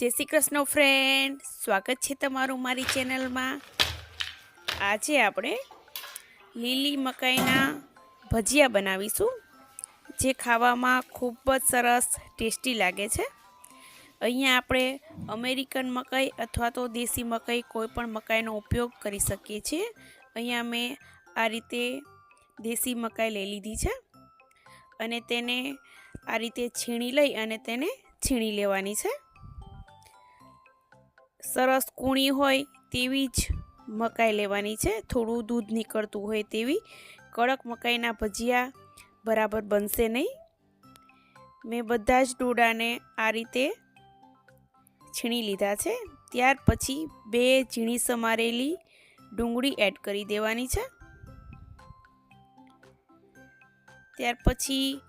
જય શ્રી કૃષ્ણ ફ્રેન્ડ સ્વાગત છે તમારું મારી ચેનલમાં આજે આપણે લીલી મકાઈના ભજીયા બનાવીશું, જે ખાવામાં ખૂબ જ સરસ ટેસ્ટી લાગે છે. અહીંયા આપણે અમેરિકન મકાઈ અથવા તો દેશી મકાઈ કોઈ પણ મકાઈનો ઉપયોગ કરી શકીએ છીએ. અહીંયા મેં આ રીતે દેશી મકાઈ લઈ લીધી છે અને તેને આ રીતે છીણી લઈ અને તેને છીણી લેવાની છે. સરસ કૂણી હોય તેવી જ મકાઈ લેવાની છે. થોડું દૂધ નીકળતું હોય તેવી. કડક મકાઈના ભજીયા બરાબર બનશે નહીં. મેં બધા જ ડોડાને આ રીતે છીણી લીધા છે. ત્યાર પછી બે ઝીણી સમારેલી ડુંગળી એડ કરી દેવાની છે. ત્યાર પછી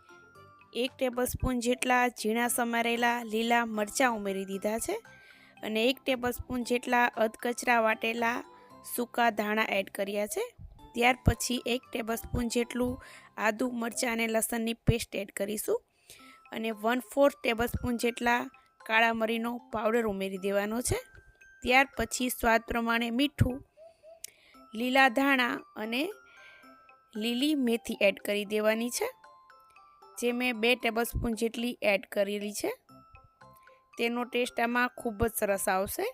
એક ટેબલ સ્પૂન જેટલા ઝીણા સમારેલા લીલા મરચાં ઉમેરી દીધા છે. અને એક ટેબલ સ્પૂન જેટલા અધકચરા વાટેલા સૂકા ધાણા એડ કર્યા છે. ત્યાર પછી એક ટેબલ સ્પૂન જેટલું આદુ મરચાં અને લસણની પેસ્ટ એડ કરીશું. અને વન ફોર્થ ટેબલ સ્પૂન જેટલા કાળા મરીનો પાવડર ઉમેરી દેવાનો છે. ત્યાર પછી સ્વાદ પ્રમાણે મીઠું, લીલા ધાણા અને લીલી મેથી એડ કરી દેવાની છે. જે મેં બે ટેબલ સ્પૂન જેટલી એડ કરેલી છે. તેનો ટેસ્ટ આમાં ખૂબ જ સરસ આવશે.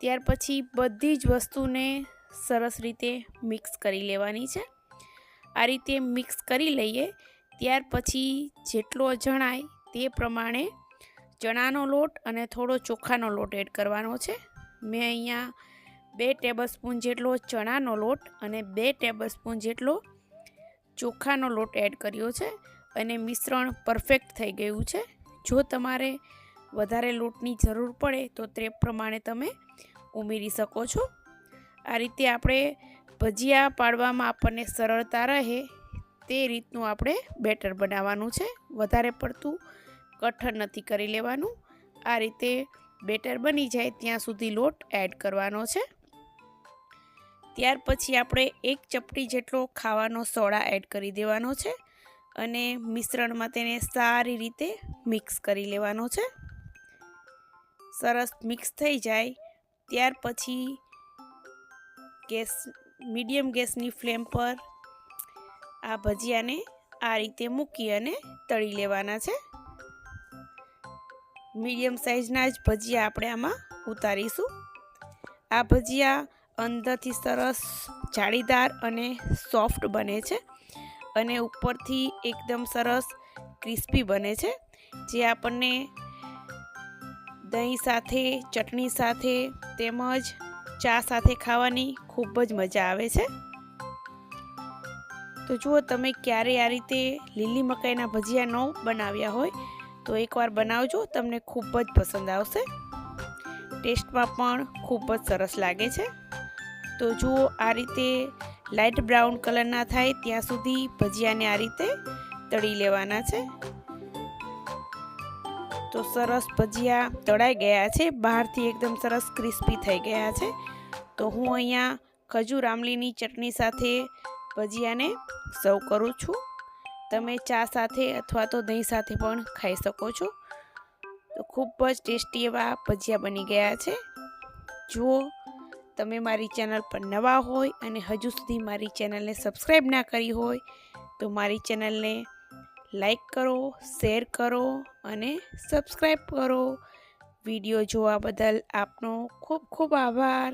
ત્યાર પછી બધી જ વસ્તુને સરસ રીતે મિક્સ કરી લેવાની છે. આ રીતે મિક્સ કરી લઈએ, ત્યાર પછી જેટલો જણાય તે પ્રમાણે ચણાનો લોટ અને થોડો ચોખાનો લોટ એડ કરવાનો છે. મેં અહીંયા બે ટેબલસ્પૂન જેટલો ચણાનો લોટ અને બે ટેબલસ્પૂન જેટલો ચોખાનો લોટ એડ કર્યો છે અને મિશ્રણ પરફેક્ટ થઈ ગયું છે. જો તમારે વધારે લોટની જરૂર પડે તો તે પ્રમાણે તમે ઉમેરી શકો છો. આ રીતે આપણે ભજીયા પાડવામાં આપણને સરળતા રહે તે રીતનું આપણે બેટર બનાવવાનું છે. વધારે પડતું કઠણ નથી કરી લેવાનું. આ રીતે બેટર બની જાય ત્યાં સુધી લોટ એડ કરવાનો છે. ત્યાર પછી આપણે એક ચપટી જેટલો ખાવાનો સોડા એડ કરી દેવાનો છે અને મિશ્રણમાં તેને સારી રીતે મિક્સ કરી લેવાનો છે. સરસ મિક્સ થઈ જાય, ત્યાર પછી ગેસ, મીડિયમ ગેસની ફ્લેમ પર આ ભજીયાને આ રીતે મૂકી અને તળી લેવાના છે. મીડિયમ સાઇઝના જ ભજીયા આપણે આમાં ઉતારીશું. આ ભજીયા અંદરથી સરસ જાળીદાર અને સોફ્ટ બને છે અને ઉપરથી એકદમ સરસ ક્રિસ્પી બને છે. જે આપણને દહીં સાથે, ચટણી સાથે તેમજ ચા સાથે ખાવાની ખૂબ જ મજા આવે છે. તો જુઓ તમે ક્યારે આ રીતે લીલી મકાઈના ભજીયા ન બનાવ્યા હોય તો એકવાર બનાવજો, તમને ખૂબ જ પસંદ આવશે. ટેસ્ટમાં પણ ખૂબ જ સરસ લાગે છે. તો જુઓ આ રીતે લાઇટ બ્રાઉન કલરના થાય ત્યાં સુધી ભજીયાને આ રીતે તળી લેવાના છે. તો સરસ ભજીયા તળાઈ ગયા છે. બહારથી એકદમ સરસ ક્રિસ્પી થઈ ગયા છે. તો હું અહીંયા ખજૂર આમલીની ચટણી સાથે ભજીયાને સર્વ કરું છું. તમે ચા સાથે અથવા તો દહીં સાથે પણ ખાઈ શકો છો. તો ખૂબ જ ટેસ્ટી એવા ભજીયા બની ગયા છે. જુઓ, તમે મારી ચેનલ પર નવા હોય અને હજુ સુધી મારી ચેનલને સબસ્ક્રાઈબ ના કરી હોય, તો મારી ચેનલને લાઈક કરો, શેર કરો અને સબસ્ક્રાઈબ કરો. વીડિયો જોવા બદલ આપનો ખૂબ ખૂબ આભાર.